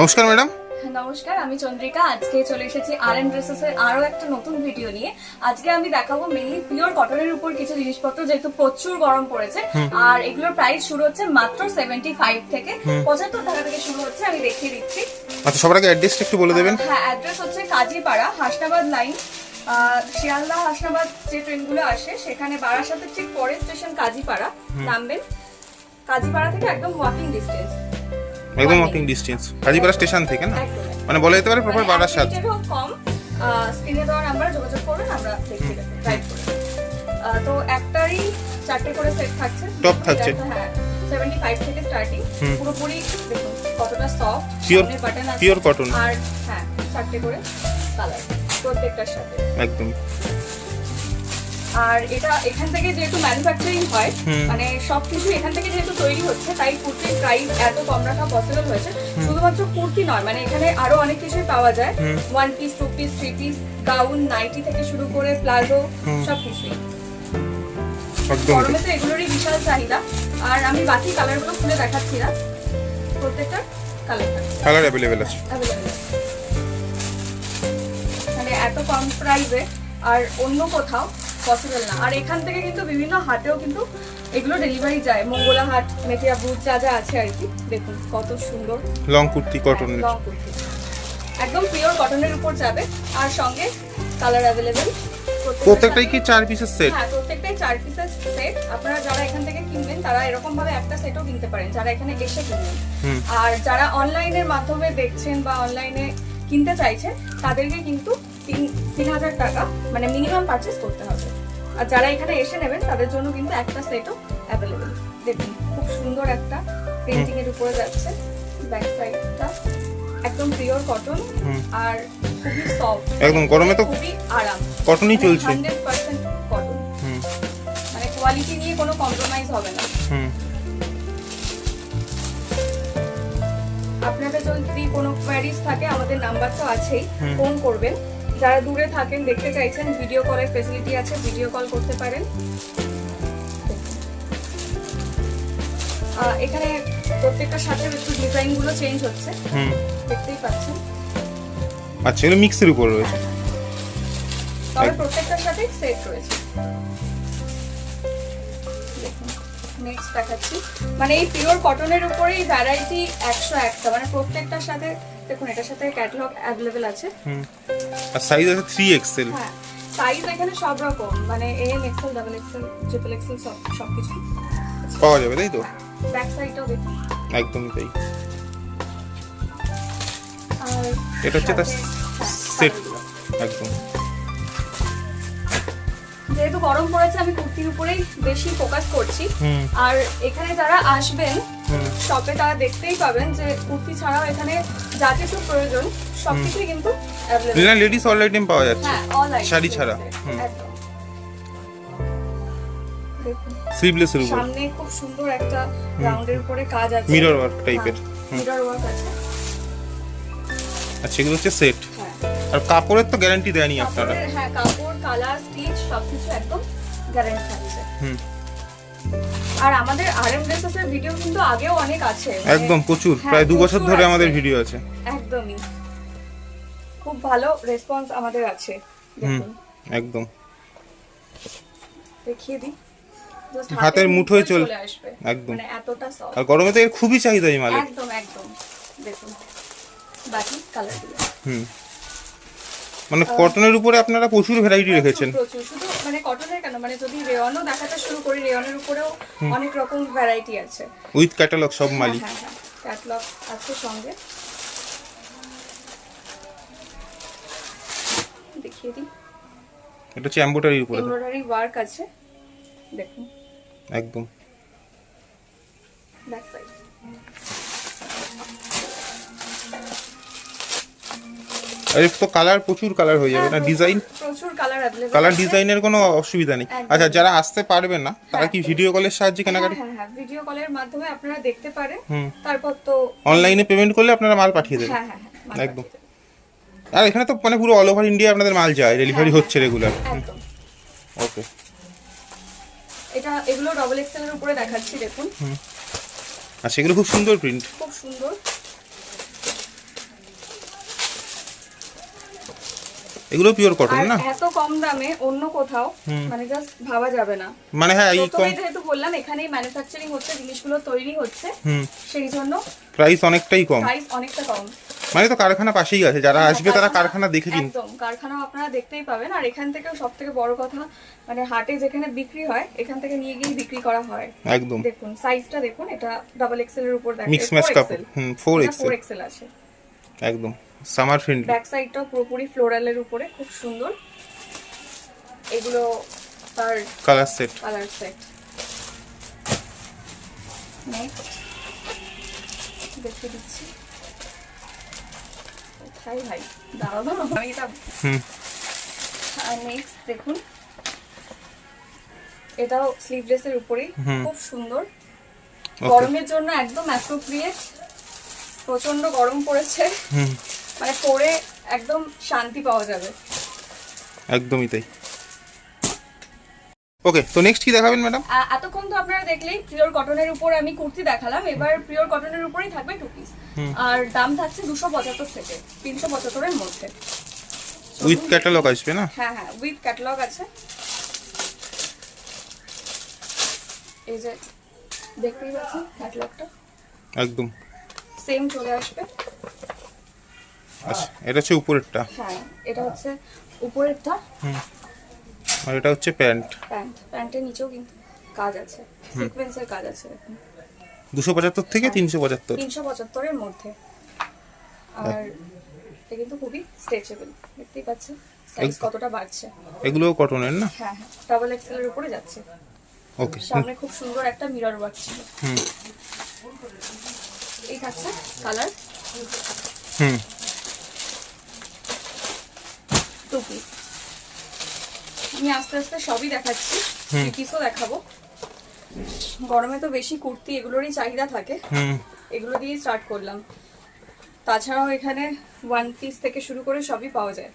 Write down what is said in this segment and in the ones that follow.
নমস্কার ম্যাডাম। নমস্কার আমি চন্দ্রিকা। আজকে চলে এসেছি আর এন ড্রেসেস এর আরও একটা নতুন ভিডিও নিয়ে। আজকে আমি দেখাবো মেনলি পিওর কটনের উপর কিছু জিনিসপত্র যেহেতু প্রচুর গরম পড়েছে। আর এগুলোর প্রাইস শুরু হচ্ছে মাত্র সেভেন্টি ফাইভ থেকে পঁচাত্তর টাকা থেকে শুরু হচ্ছে আমি দেখিয়ে দিচ্ছি। আচ্ছা সবার আগে অ্যাড্রেসটা একটু বলে দেবেন। হ্যাঁ অ্যাড্রেস হচ্ছে কাজীপাড়া হাসনাবাদ লাইন শিয়ালদা হাসনাবাদ যে ট্রেনগুলো আসে সেখানে বারাসাতের ঠিক পরের স্টেশন কাজীপাড়া নামবেন। কাজীপাড়া থেকে একদম ওয়াকিং ডিস্টেন্স একদম ওয়াকিং ডিস্টেন্স কাজীপাড়া স্টেশন থেকে না? মানে বলা যেতে পারে প্রপার বারাসাত। এক মিনিটেরও কম স্ক্রিনে দেওয়া নাম্বারে যোগাযোগ করবেন আমরা দেবো গাইড করে তো একটারই চারটে করে সেট থাকছে। Top থাকছে। হ্যাঁ সেভেন্টি ফাইভ থেকে স্টার্টিং। পুরোপুরি দেখুন কতটা সফট বাটন আছে। pure আর হ্যাঁ চারটে করে কালার প্রত্যেকটার সাথে। একদম। আর এটা এখান থেকে যেহেতু ম্যানুফ্যাকচারিং হয় মানে সবকিছু এখান থেকে যেহেতু তৈরি হচ্ছে তাই কুর্তির প্রাইস এত কম রাখা পসিবল হয়েছে। শুধুমাত্র কুর্তি নয় মানে এখানে আরও অনেক কিছুই পাওয়া যায়। One piece two piece three piece gown nighty থেকে শুরু করে প্লাজো সবকিছুই গরমে তো এগুলোরই বিশাল চাহিদা। আর আমি বাকি কালারগুলো খুলে দেখাচ্ছি না। প্রত্যেকটা কালার কালার অ্যাভেলেবেল আছে। মানে এত কম প্রাইসে আর অন্য কোথাও পসিবল না। আর এখান থেকে কিন্তু বিভিন্ন হাটেও কিন্তু এগুলো ডেলিভারি যায়। মঙ্গলা হাট মেটিয়া বুট যা যা আছে আর কি। দেখুন কত সুন্দর। লং কুর্তি কটনের লং কুর্তি। একদম পিওর কটনের উপর যাবে। আর সঙ্গে কালার অ্যাভেলেবেল প্রত্যেকটাই কি চার পিসের সেট হ্যাঁ প্রত্যেকটাই চার পিসের সেট আপনারা যারা এখান থেকে কিনবেন তারা এরকম ভাবে একটা সেটও কিনতে পারেন যারা এখানে এসে কিনবেন। আর যারা অনলাইনের মাধ্যমে দেখছেন বা অনলাইনে কিনতে চাইছেন তাদেরকে কিন্তু তিন তিন হাজার টাকা মানে মিনিমাম পারচেস করতে হবে। আর যারা এখানে এসে নেবেন তাদের জন্য কিন্তু একটা সেটও অ্যাভেলেবেল দেখুন খুব সুন্দর একটা প্রিন্টিং এর উপরে যাচ্ছে। ব্যাক সাইডটা একদম পিওর কটন আর খুবই সফট একদম গরমে তো খুবই আরাম। কটনই চলছে। Hundred percent cotton hmm. মানে কোয়ালিটি নিয়ে কোনো কম্প্রোমাইজ হবে না। হুম। আপনাদের যদি কোনো কোয়ারিজ থাকে আমাদের নাম্বার তো আছেই। ফোন করবেন। যারা দূরে থাকেন দেখতে চাইছেন ভিডিও কলের ফেসিলিটি আছে ভিডিও কল করতে পারেন। এখানে প্রত্যেকটার সাথে একটু ডিজাইনগুলো চেঞ্জ হচ্ছে দেখতেই পাচ্ছেন। আচ্ছা এগুলো মিক্সের উপর রয়েছে। তবে। প্রত্যেকটার সাথে সেট রয়েছে। নেক্সট দেখাচ্ছি। মানে এই পিওর কটনের উপরেই ভ্যারাইটি একশো একটা মানে প্রত্যেকটার সাথে দেখুন এটার সাথে ক্যাটালগ অ্যাভেলেবেল আছে। হুম। আর সাইজ আছে থ্রি এক্সেল হ্যাঁ সাইজ এখানে সব রকম মানে M XL double XL triple XL সব সবকিছু পাওয়া যাবে তাই তো? ব্যাক সাইডটাও দেখুন। একদম তাই। আর এটা হচ্ছে তার সাথে- হ্যাঁ। একদম। যেহেতু গরম পড়েছে আমি কুর্তির উপরেই বেশি ফোকাস করছি। আর এখানে যারা আসবেন শপে তারা দেখতেই পাবেন যে কুর্তি ছাড়াও এখানে যা কিছু প্রয়োজন সবকিছুই কিন্তু না লেডিস অল আইটেম পাওয়া যাচ্ছে। হ্যাঁ শাড়ি ছাড়া। একদম। উপর সামনে খুব সুন্দর একটা রাউন্ডের উপরে কাজ আছে। Mirror work type-এর। মিরর ওয়ার্ক আছে। আর সেগুলো হচ্ছে সেট আর কাপড়ের তো গ্যারান্টি দেয়নি আপনারা। হ্যাঁ কাপড় কালার স্টিচ সবকিছু একদম গ্যারান্টি থাকছে হুম। আর আমাদের আরএম ড্রেসেস এর ভিডিও কিন্তু আগেও অনেক আছে মানে- একদম প্রচুর হ্যাঁ, প্রায় দু বছর ধরে আমাদের ভিডিও আছে। একদমই। খুব ভালো রেসপন্স আমাদের আছে। হুম একদম। দেখিয়ে দিই। হাতের মুঠোয় চলে আসবে। একদম। মানে এতটা সফট আর গরমে তো এর খুবই চাহিদা এই মালের। একদম একদম। দেখুন। বাকি কালারগুলো। হুম। মানে কটনের উপরে আপনারা প্রচুর ভ্যারাইটি রেখেছেন। প্রচুর। শুধু মানে কটনের কেন? মানে যদি রেয়নও দেখাতে শুরু করি রেয়নের উপরেও অনেক রকম ভ্যারাইটি আছে। উইথ ক্যাটালগ সব হ্যাঁ হ্যাঁ ক্যাটলগ আছে সঙ্গে। দেখিয়ে দিই। এটা হচ্ছে এম্বোটারির উপরে। এমব্রয়ডারি ওয়ার্ক আছে। দেখুন। একদম। ব্যাক সাইড এর তো কালার প্রচুর কালার হয়ে যাবে না? ডিজাইন হ্যাঁ, প্রচুর কালার ডিজাইনের কোনো অসুবিধা নেই। আচ্ছা যারা আসতে পারবে না তারা কি ভিডিও কলের সাহায্যে কেনাকাটি? হ্যাঁ হ্যাঁ ভিডিও কলের মাধ্যমে আপনারা দেখতে পারেন। তারপর তো অনলাইনে পেমেন্ট করলে আপনারা মাল পাঠিয়ে দেবেন। হ্যাঁ হ্যাঁ হ্যাঁ একদম। আর এখানে তো মানে পুরো অল ওভার ইন্ডিয়া আপনাদের মাল যায় ডেলিভারি হ্যাঁ, হচ্ছে রেগুলার একদম। ওকে এটা এগুলো ডবল এক্সেল এর উপরে দেখাচ্ছি দেখুন। আর সেগুলো খুব সুন্দর প্রিন্ট খুব সুন্দর। এগুলো পিওর কটন না? এত কম দামে অন্য কোথাও মানে জাস্ট ভাবা যাবে না। মানে হ্যাঁ এই কম যেহেতু বললাম এখানেই ম্যানুফ্যাকচারিং হচ্ছে জিনিসগুলো তৈরি হচ্ছে সেই জন্য প্রাইস অনেকটাই কম। প্রাইস অনেকটা কম। মানে তো কারখানা পাশেই আছে যারা আসবে তারা কারখানা দেখে একদম কারখানা আপনারা দেখতেই পাবেন। আর এখান থেকে সব থেকে বড় কথা মানে হাটে যেখানে বিক্রি হয় এখান থেকে নিয়ে গিয়ে বিক্রি করা হয়। একদম। দেখুন সাইজটা দেখুন এটা ডাবল এক্সেল এর উপর দেখেন মিক্স ম্যাচ কাপড় হুম ফোর এক্সেল ফোর এক্সেল আছে। একদম। সামার ফ্রেন্ডলি ব্যাক সাইডটাও পুরোপুরি ফ্লোরালের উপরে খুব সুন্দর। এগুলো তার colour set colour set next দেখতে দিচ্ছি। কোথায় ভাই দাঁড়াও দাঁড়াও। আমি এটা হুম। আর নেক্সট দেখুন। এটাও স্লিভলেসের উপরেই। খুব সুন্দর। গরমের জন্য একদম অ্যাপ্রোপ্রিয়েট প্রচণ্ড গরম পড়েছে। মানে পরে একদম শান্তি পাওয়া যাবে। একদমই তাই। ওকে তো নেক্সট কি দেখাবেন ম্যাডাম এতক্ষণ তো আপনারা দেখলেই পিওর কটনের উপর আমি কুর্তি দেখালাম। এবার পিওর কটনের উপরেই থাকবে টু পিস আর দাম থাকছে দুশো পঁচাত্তর থেকে তিনশো পঁচাত্তরের মধ্যে। উইথ ক্যাটালগ আসবে না? হ্যাঁ হ্যাঁ উইথ ক্যাটালগ আছে। এই যে দেখতেই পাচ্ছেন ক্যাটালগটা একদম। সেম চলে আসবে। আচ্ছা এটা হচ্ছে উপরেরটা। হ্যাঁ এটা হচ্ছে উপরেরটা। হুম। আর এটা হচ্ছে প্যান্ট। প্যান্ট প্যান্টের নিচেও কিন্তু কাজ আছে সিকোয়েন্সের কাজ আছে দুশো পঁচাত্তর থেকে তিনশো পঁচাত্তর। তিনশো পঁচাত্তরের মধ্যে। আর এটা কিন্তু খুবই স্ট্রেচেবল দেখতেই পাচ্ছেন? সাইজ কতটা বাড়ছে। এগুলোও কটনের না? হ্যাঁ হ্যাঁ ডাবল এক্সেলের উপরে যাচ্ছে। ওকে সামনে খুব সুন্দর একটা মিরর ওয়ার্ক ছিল। হুম। এই থাকছে কালার হুম। টু পিস আমি আস্তে আস্তে সবই দেখাচ্ছি থ্রি পিসও দেখাবো। গরমে তো বেশি কুর্তি এগুলোরই চাহিদা থাকে। এগুলো দিয়ে স্টার্ট করলাম। তাছাড়াও এখানে ওয়ান পিস থেকে শুরু করে সবই পাওয়া যায়।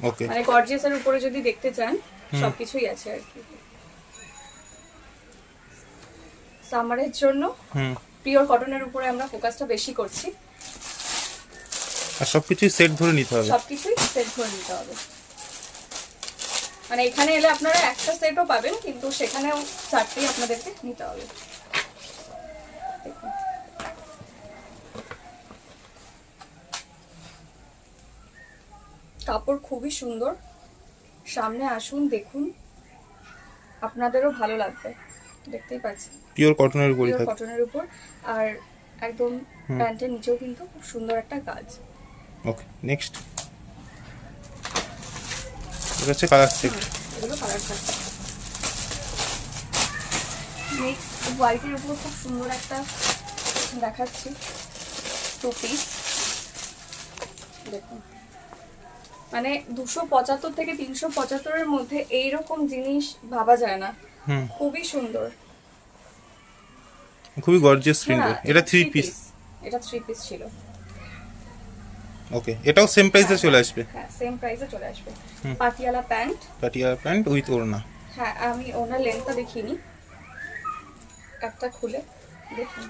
ওকে মানে গর্জিয়াসের উপরে যদি দেখতে চান সবকিছুই আছে আর কি। সামারের জন্য হুম। পিওর কটনের উপরে আমরা ফোকাসটা বেশি করছি। আর সব কিছুই সেট ধরে নিতে হবে। সবকিছুই সেট ধরে নিতে হবে। মানে এখানে এলে আপনারা একটা সেটও পাবেন কিন্তু সেখানেও চারটেই আপনাদেরকে নিতে হবে। দেখুন। কাপড় খুবই সুন্দর। সামনে আসুন দেখুন। আপনাদেরও ভালো লাগবে। দেখতেই পিওর কটনের উপরই পিওর থাকে। কটনের উপর। আর একদম প্যান্টের নিচেও কিন্তু খুব সুন্দর একটা কাজ ওকে নেক্সট এটা হচ্ছে কালার সেট এগুলো কালার নেক্সট হোয়াইটের উপর খুব সুন্দর একটা দেখাচ্ছি। টু পিস দেখুন। মানে দুশো পঁচাত্তর থেকে তিনশো পঁচাত্তরের মধ্যে এইরকম জিনিস ভাবা যায় না। খুবই সুন্দর। খুবই গর্জিয়াস না, এটা থ্রি পিস এটা থ্রি পিস ছিল। ওকে এটাও সেম প্রাইসে চলে আসবে? হ্যাঁ সেম প্রাইসে চলে আসবে। Patiala pant. Patiala pant with ওড়না। হ্যাঁ আমি ওনার লেন্থটা দেখিনি। একটা খুলে দেখুন।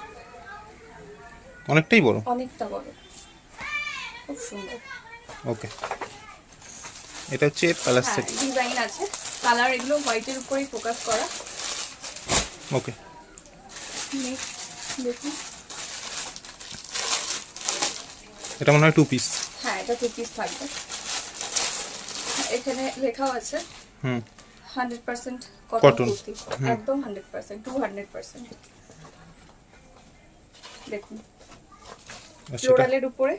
অনেকটাই বড়। অনেকটা বড়। খুব সুন্দর। ওকে এটা হচ্ছে কালার হ্যাঁ সেট ডিজাইন আছে। কালার এগুলো হোয়াইটের উপরেই ফোকাস করা। ওকে দেখুন এটা মনে হয় টু পিস হ্যাঁ এটা টু পিস থাকবে। এখানে লেখাও আছে। হুম। হান্ড্রেড পার্সেন্ট কটন একদম hundred percent two hundred percent দেখুন। আর ফ্লোরালের উপরে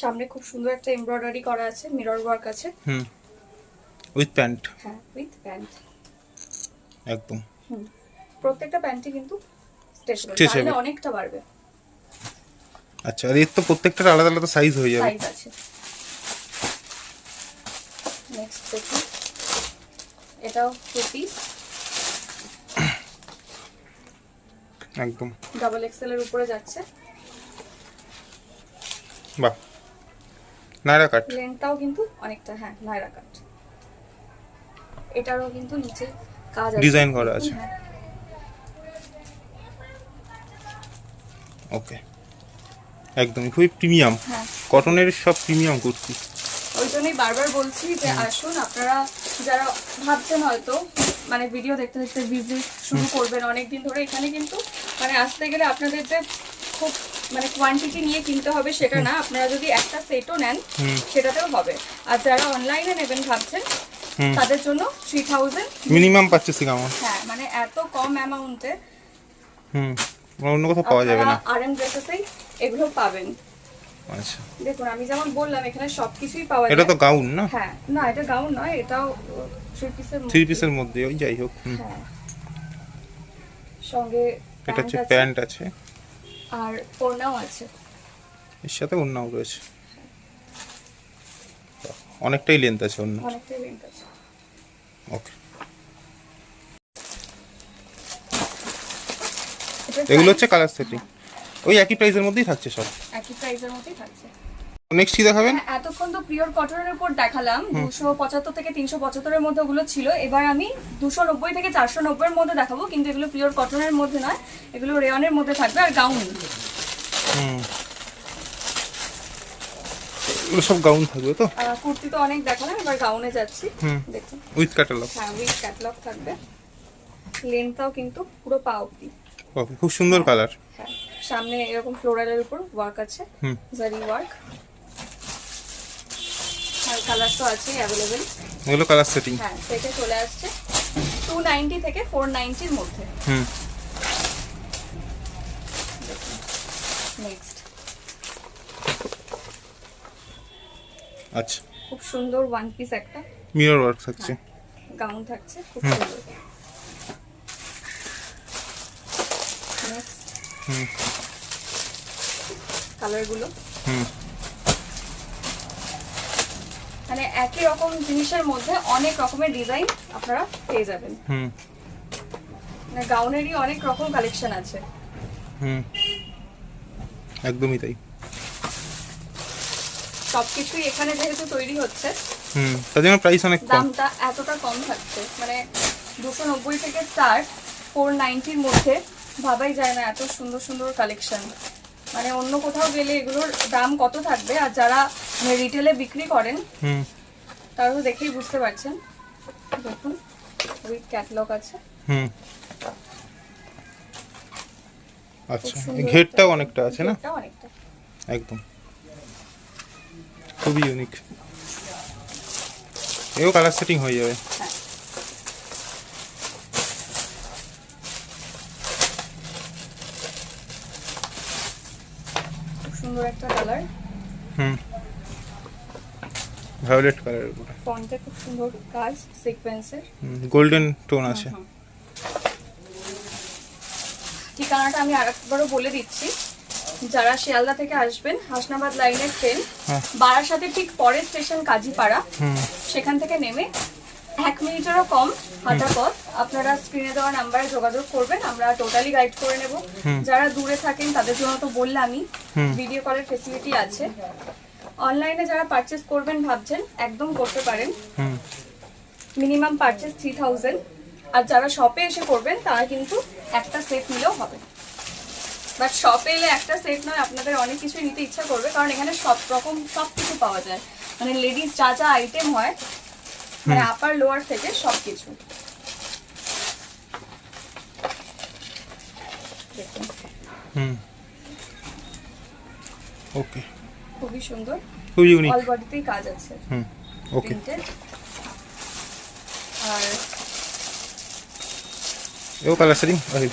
সামনে খুব সুন্দর একটা এমব্রয়ডারি করা আছে মিরর ওয়ার্ক আছে। হুম। উইথ প্যান্ট হ্যাঁ উইথ প্যান্ট একদম। হুম। প্রত্যেকটা প্যান্টই কিন্তু. তাহলে অনেকটা বাড়বে। আচ্ছা আর এর তো প্রত্যেকটার আলাদা আলাদা সাইজ হয়ে যাবে। সাইজ আছে। নেক্সট দেখুন এটাও টু পিস একদম। ডাবল এক্সেল এর উপরে যাচ্ছে। বাহ। নায়রা কাট লেন্থটাও কিন্তু অনেকটা হ্যাঁ নায়রা কাট এটারও কিন্তু নিচে কাজ Design করা আছে। হ্যাঁ, ওকে একদমই খুবই প্রিমিয়াম হ্যাঁ। কটনের সব প্রিমিয়াম কুর্তি। ওই জন্যই বারবার বলছি যে আসুন আপনারা যারা ভাবছেন হয়তো মানে ভিডিও দেখতে দেখতে ভিজিট শুরু করবেন অনেকদিন ধরে এখানে কিন্তু মানে আসতে গেলে আপনাদের যে খুব মানে কোয়ান্টিটি নিয়ে কিনতে হবে সেটা না আপনারা যদি একটা সেটও নেন সেটাতেও হবে। আর যারা অনলাইনে নেবেন ভাবছেন তাদের জন্য থ্রি থাউজেন্ড মিনিমাম পারচেসিং আমার হ্যাঁ মানে এত কম অ্যামাউন্টে হুম অন্য কোথাও পাওয়া যাবে না। আর এম ড্রেসেসেই এগুলো পাবেন। আচ্ছা। দেখুন আমি যেমন বললাম এখানে সবকিছুই পাওয়া এটা তো গাউন না? হ্যাঁ না এটা গাউন নয় এটাও থ্রি পিসের থ্রি পিসের মধ্যে। ওই যাই হোক হ্যাঁ। সঙ্গে এটা হচ্ছে প্যান্ট আছে। আর ওড়নাও আছে। এর সাথে অন্যও রয়েছে। অনেকটাই লেন্থ আছে অন্য অনেকটাই রেঞ্জ আছে। ওকে এগুলো হচ্ছে কালার সেটিং ওই একই প্রাইসের মধ্যেই থাকছে সব। একই প্রাইসের মধ্যেই থাকছে। নেক্সট কি দেখাবেন? হ্যাঁ, এতক্ষণ তো পিওর কটনের উপর দেখালাম। দুশো পঁচাত্তর থেকে তিনশো পঁচাত্তরের মধ্যে ওগুলো ছিল। এবার আমি দুশো নব্বই থেকে চারশো নব্বইয়ের মধ্যে দেখাবো কিন্তু এগুলো পিওর কটনের মধ্যে নয়। এগুলো রেয়নের মধ্যে থাকবে আর গাউন হুম। এগুলো সব গাউন থাকবে তো? কুর্তি তো অনেক দেখালাম এবার গাউনে যাচ্ছি। হুম। দেখুন। উইথ ক্যাটালগ হ্যাঁ উইথ ক্যাটলগ থাকবে। লেন্থটাও কিন্তু পুরো পা অব্দি ওকে খুব সুন্দর কালার হ্যাঁ সামনে এরকম ফ্লোরালের উপর ওয়ার্ক আছে। হুম। জারি ওয়ার্ক আর কালার তো আছে অ্যাভেলেবেল এগুলো কালার সেটিং হ্যাঁ সেটা চলে আসছে। টু নাইনটি থেকে ফোর নাইনটির মধ্যে। হুম। নেক্সট আচ্ছা। খুব সুন্দর ওয়ান পিস একটা। মিরর ওয়ার্ক থাকছে। গাউন থাকছে খুব সুন্দর। হুম। কালারগুলো হুম। মানে একই রকম জিনিসের মধ্যে অনেক রকমের ডিজাইন আপনারা পেয়ে যাবেন। হুম। মানে গাউনেরই অনেক রকম কালেকশন আছে। হুম। একদমই তাই। সবকিছুই এখানে যেহেতু তৈরি হচ্ছে হুম তার জন্য প্রাইস অনেক কম। দামটা এতটা কম থাকছে মানে দুশো নব্বই থেকে স্টার্ট ফোর নাইনটির মধ্যে ভাবাই যায় না এত সুন্দর সুন্দর কালেকশন মানে অন্য কোথাও গেলে এগুলোর দাম কত থাকবে? আর যারা মানে রিটেলে বিক্রি করেন হুম। তারা তো দেখেই বুঝতে পারছেন। দেখুন উইথ ক্যাটলগ আছে। হুম। আচ্ছা ঘেরটাও অনেকটা আছে না? অনেকটা। একদম। খুবই ইউনিক এও কালার সেটিং হয়ে যাবে। সুন্দর একটা কালার হুম। ভায়োলেট কালারের উপরে। ফন্টে খুব সুন্দর কাজ সিকোয়েন্সের গোল্ডেন টোন আছে। ঠিকানাটা আমি আরেকবারও বলে দিচ্ছি। যারা শিয়ালদা থেকে আসবেন হাসনাবাদ লাইনের ট্রেন হ্যাঁ। বারাসাতে ঠিক পরের স্টেশন কাজীপাড়া। সেখান থেকে নেমে এক মিনিটেরও কম হাঁটা পথ আপনারা স্ক্রিনে দেওয়া নাম্বারে যোগাযোগ করবেন আমরা টোটালি গাইড করে নেব। যারা দূরে থাকেন তাদের জন্য তো বললামই ভিডিও কলের ফেসিলিটি আছে। অনলাইনে যারা পারচেস করবেন ভাবছেন একদম করতে পারেন। মিনিমাম পারচেস থ্রি থাউজেন্ড আর যারা শপে এসে করবেন তারা কিন্তু একটা সেট নিলেও হবে। বাট শপে এলে একটা সেট নয় আপনাদের অনেক কিছুই নিতে ইচ্ছা করবে কারণ এখানে সব রকম সব কিছু পাওয়া যায়। মানে লেডিস যা যা আইটেম হয় মানে আপার লোয়ার থেকে সব কিছু। হুম। ওকে খুবই সুন্দর। খুব ইউনিক অল বডিতেই কাজ আছে। হুম। ওকে আর এও কালার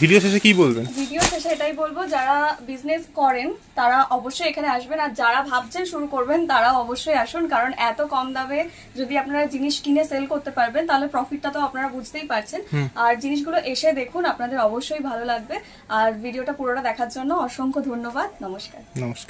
ভিডিও শেষে কি বলবেন? ভিডিও শেষে এটাই বলব যারা বিজনেস করেন তারা অবশ্যই এখানে আসবেন আর যারা ভাবছেন শুরু করবেন তারা অবশ্যই আসুন কারণ এত কম দামে যদি আপনারা জিনিস কিনে সেল করতে পারবেন তাহলে প্রফিটটা তো আপনারা বুঝতেই পারছেন। আর জিনিসগুলো এসে দেখুন আপনাদের অবশ্যই ভালো লাগবে। আর ভিডিওটা পুরোটা দেখার জন্য অসংখ্য ধন্যবাদ নমস্কার। নমস্কার।